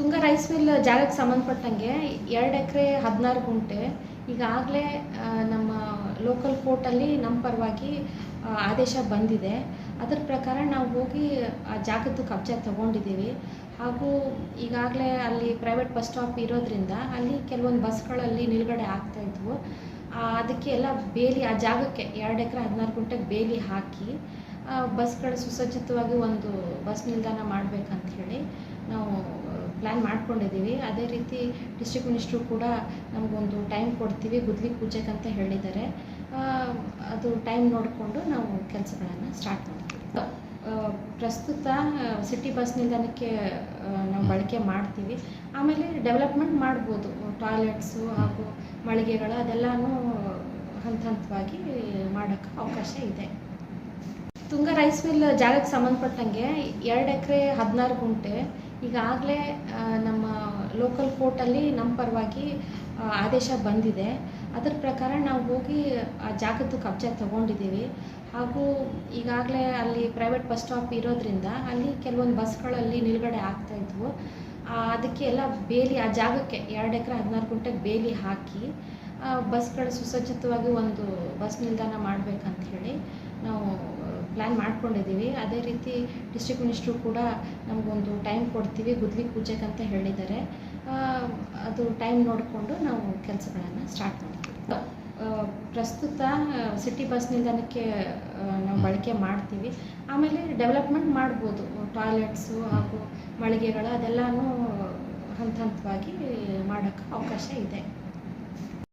Tunga rice mill ಜಾಗಕ್ಕೆ ಸಂಬಂಧಪಟ್ಟಂಗೆ ಎರಡು ಎಕರೆ ಹದಿನಾರು ಗುಂಟೆ. ಈಗಾಗಲೇ ನಮ್ಮ ಲೋಕಲ್ ಕೋರ್ಟಲ್ಲಿ ನಮ್ಮ ಪರವಾಗಿ ಆದೇಶ ಬಂದಿದೆ. ಅದರ ಪ್ರಕಾರ ನಾವು ಹೋಗಿ, ಆ, ಜಾಗದ್ದು ಕಬ್ಜಾ ತಗೊಂಡಿದ್ದೀವಿ. ಹಾಗೂ ಈಗಾಗಲೇ ಅಲ್ಲಿ ಪ್ರೈವೇಟ್ ಬಸ್ ಸ್ಟಾಪ್ ಇರೋದ್ರಿಂದ ಅಲ್ಲಿ ಕೆಲವೊಂದು ಬಸ್ಗಳಲ್ಲಿ ನಿಲುಗಡೆ ಆಗ್ತಾ ಇದ್ವು. ಅದಕ್ಕೆ ಎಲ್ಲ ಬೇಲಿ, ಆ ಜಾಗಕ್ಕೆ ಎರಡು ಎಕರೆ ಹದಿನಾರು ಗುಂಟೆಗೆ ಬೇಲಿ ಹಾಕಿ ಬಸ್ಗಳು ಸುಸಜ್ಜಿತವಾಗಿ ಒಂದು ಬಸ್ ನಿಲ್ದಾಣ ಮಾಡಬೇಕಂತ ಹೇಳಿ ನಾವು ಪ್ಲ್ಯಾನ್ ಮಾಡ್ಕೊಂಡಿದ್ದೀವಿ. ಅದೇ ರೀತಿ ಡಿಸ್ಟ್ರಿಕ್ಟ್ ಮಿನಿಸ್ಟ್ರು ಕೂಡ ನಮಗೊಂದು ಟೈಮ್ ಕೊಡ್ತೀವಿ, ಗುದ್ಲಿ ಪೂಜೆಗೆ ಅಂತ ಹೇಳಿದ್ದಾರೆ. ಅದು ಟೈಮ್ ನೋಡಿಕೊಂಡು ನಾವು ಕೆಲಸಗಳನ್ನು ಸ್ಟಾರ್ಟ್ ಮಾಡ್ತೀವಿ. ಪ್ರಸ್ತುತ ಸಿಟಿ ಬಸ್ ನಿಲ್ದಾಣಕ್ಕೆ ನಾವು ಬಳಕೆ ಮಾಡ್ತೀವಿ. ಆಮೇಲೆ ಡೆವಲಪ್ಮೆಂಟ್ ಮಾಡ್ಬೋದು. ಟಾಯ್ಲೆಟ್ಸು ಹಾಗೂ ಮಳಿಗೆಗಳು ಅದೆಲ್ಲನೂ ಹಂತ ಹಂತವಾಗಿ ಮಾಡೋಕ್ಕೆ ಅವಕಾಶ ಇದೆ. ತುಂಗ ರೈಸ್ ಮಿಲ್ ಜಾಗಕ್ಕೆ ಸಂಬಂಧಪಟ್ಟಂಗೆ ಎರಡು ಎಕರೆ ಹದಿನಾರು ಗುಂಟೆ. ಈಗಾಗಲೇ ನಮ್ಮ ಲೋಕಲ್ ಕೋರ್ಟಲ್ಲಿ ನಮ್ಮ ಪರವಾಗಿ ಆದೇಶ ಬಂದಿದೆ. ಅದರ ಪ್ರಕಾರ ನಾವು ಹೋಗಿ ಆ ಜಾಗದ್ದು ಕಬ್ಜಾ ತಗೊಂಡಿದ್ದೀವಿ. ಹಾಗೂ ಈಗಾಗಲೇ ಅಲ್ಲಿ ಪ್ರೈವೇಟ್ ಬಸ್ ಸ್ಟಾಪ್ ಇರೋದ್ರಿಂದ ಅಲ್ಲಿ ಕೆಲವೊಂದು ಬಸ್ಗಳಲ್ಲಿ ನಿಲುಗಡೆ ಆಗ್ತಾ ಇದ್ವು. ಆ, ಅದಕ್ಕೆ ಎಲ್ಲ ಬೇಲಿ ಆ ಜಾಗಕ್ಕೆ ಎರಡು ಎಕರೆ ಹದಿನಾರು ಗುಂಟೆಗೆ ಬೇಲಿ ಹಾಕಿ ಬಸ್ಗಳು ಸುಸಜ್ಜಿತವಾಗಿ ಒಂದು ಬಸ್ ನಿಲ್ದಾಣ ಮಾಡಬೇಕಂತ ಹೇಳಿ ನಾವು ಪ್ಲ್ಯಾನ್ ಮಾಡ್ಕೊಂಡಿದ್ದೀವಿ. ಅದೇ ರೀತಿ ಡಿಸ್ಟ್ರಿಕ್ಟ್ ಮಿನಿಸ್ಟ್ರು ಕೂಡ ನಮಗೊಂದು ಟೈಮ್ ಕೊಡ್ತೀವಿ ಗುದ್ಲಿ ಪೂಜೆಗೆ ಅಂತ ಹೇಳಿದ್ದಾರೆ. ಅದು ಟೈಮ್ ನೋಡಿಕೊಂಡು ನಾವು ಕೆಲಸಗಳನ್ನು ಸ್ಟಾರ್ಟ್ ಮಾಡ್ತೀವಿ. ಪ್ರಸ್ತುತ ಸಿಟಿ ಬಸ್ ನಿಲ್ದಾಣಕ್ಕೆ ನಾವು ಬಳಕೆ ಮಾಡ್ತೀವಿ. ಆಮೇಲೆ ಡೆವಲಪ್ಮೆಂಟ್ ಮಾಡ್ಬೋದು. ಟಾಯ್ಲೆಟ್ಸು ಹಾಗೂ ಮಳಿಗೆಗಳು ಅದೆಲ್ಲನೂ ಹಂತ ಹಂತವಾಗಿ ಮಾಡೋಕ್ಕೆ ಅವಕಾಶ ಇದೆ.